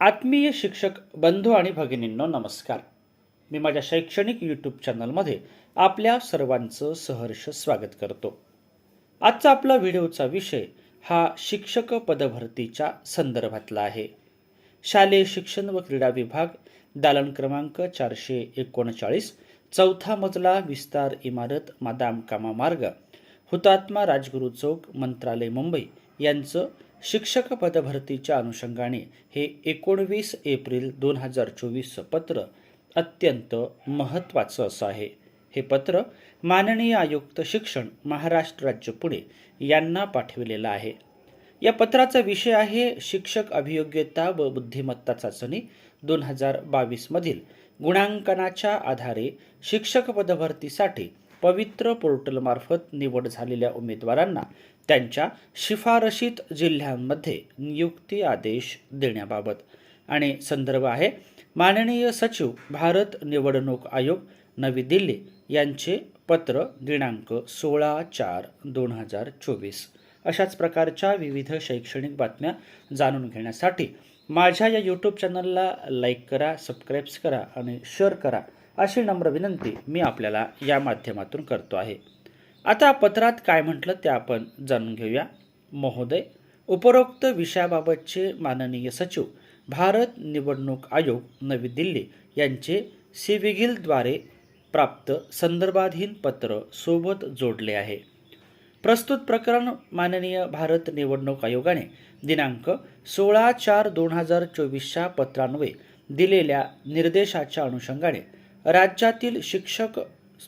आत्मीय शिक्षक बंधू आणि भगिनींनो नमस्कार. मी माझ्या शैक्षणिक यूट्यूब चॅनलमध्ये आपल्या सर्वांचं सहर्ष स्वागत करतो. आजचा आपला व्हिडिओचा विषय हा शिक्षक पदभरतीच्या संदर्भातला आहे. शालेय शिक्षण व क्रीडा विभाग दालन क्रमांक चारशे एकोणचाळीस चौथा मजला विस्तार इमारत मादाम कामा मार्ग हुतात्मा राजगुरू चौक मंत्रालय मुंबई यांचं शिक्षक पदभरतीच्या अनुषंगाने हे एकोणवीस एप्रिल दोन हजार चोवीसचं पत्र अत्यंत महत्त्वाचं असं आहे. हे पत्र माननीय आयुक्त शिक्षण महाराष्ट्र राज्य पुणे यांना पाठविलेलं आहे. या पत्राचा विषय आहे शिक्षक अभियोग्यता व बुद्धिमत्ता चाचणी दोन हजार बावीसमधील गुणांकनाच्या आधारे शिक्षक पदभरतीसाठी पवित्र पोर्टलमार्फत निवड झालेल्या उमेदवारांना त्यांच्या शिफारशीत जिल्ह्यांमध्ये नियुक्ती आदेश देण्याबाबत. आणि संदर्भ आहे माननीय सचिव भारत निवडणूक आयोग नवी दिल्ली यांचे पत्र दिनांक सोळा चार दोन हजार चोवीस. अशाच प्रकारच्या विविध शैक्षणिक बातम्या जाणून घेण्यासाठी माझ्या या यूट्यूब चॅनलला लाईक करा सबस्क्राईब्स करा आणि शेअर करा अशी नम्र विनंती मी आपल्याला या माध्यमातून करतो आहे. आता पत्रात काय म्हटलं ते आपण जाणून घेऊया. महोदय उपरोक्त विषयाबाबतचे माननीय सचिव भारत निवडणूक आयोग नवी दिल्ली यांचे सिविगिलद्वारे प्राप्त संदर्भाधीन पत्र सोबत जोडले आहे. प्रस्तुत प्रकरण माननीय भारत निवडणूक आयोगाने दिनांक सोळा चार दोन हजार चोवीसच्या पत्रान्वये दिलेल्या निर्देशाच्या अनुषंगाने राज्यातील शिक्षक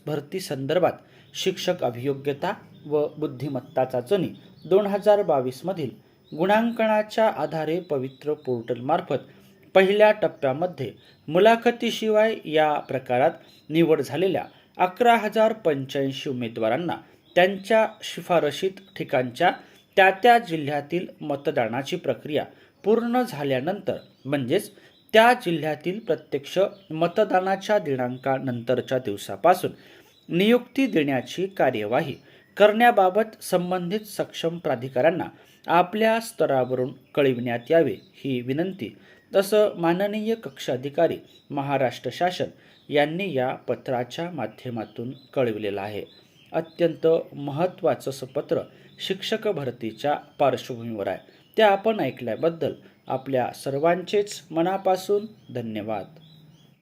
भरती संदर्भात शिक्षक अभियोग्यता व बुद्धिमत्ता चाचणी दोन हजार बावीसमधील गुणांकनाच्या आधारे पवित्र पोर्टलमार्फत पहिल्या टप्प्यामध्ये मुलाखतीशिवाय या प्रकारात निवड झालेल्या अकरा हजार पंच्याऐंशी उमेदवारांना त्यांच्या शिफारशीत ठिकाणच्या त्या त्या जिल्ह्यातील मतदानाची प्रक्रिया पूर्ण झाल्यानंतर म्हणजेच त्या जिल्ह्यातील प्रत्यक्ष मतदानाच्या दिनांकानंतरच्या दिवसापासून नियुक्ती देण्याची कार्यवाही करण्याबाबत संबंधित सक्षम प्राधिकाऱ्यांना आपल्या स्तरावरून कळविण्यात यावे ही विनंती तसं माननीय कक्षाधिकारी महाराष्ट्र शासन यांनी या पत्राच्या माध्यमातून कळविलेलं आहे. अत्यंत महत्त्वाचं असं पत्र शिक्षक भरतीच्या पार्श्वभूमीवर आहे. ते आपण ऐकल्याबद्दल आपल्या सर्वांचेच मनापासून धन्यवाद.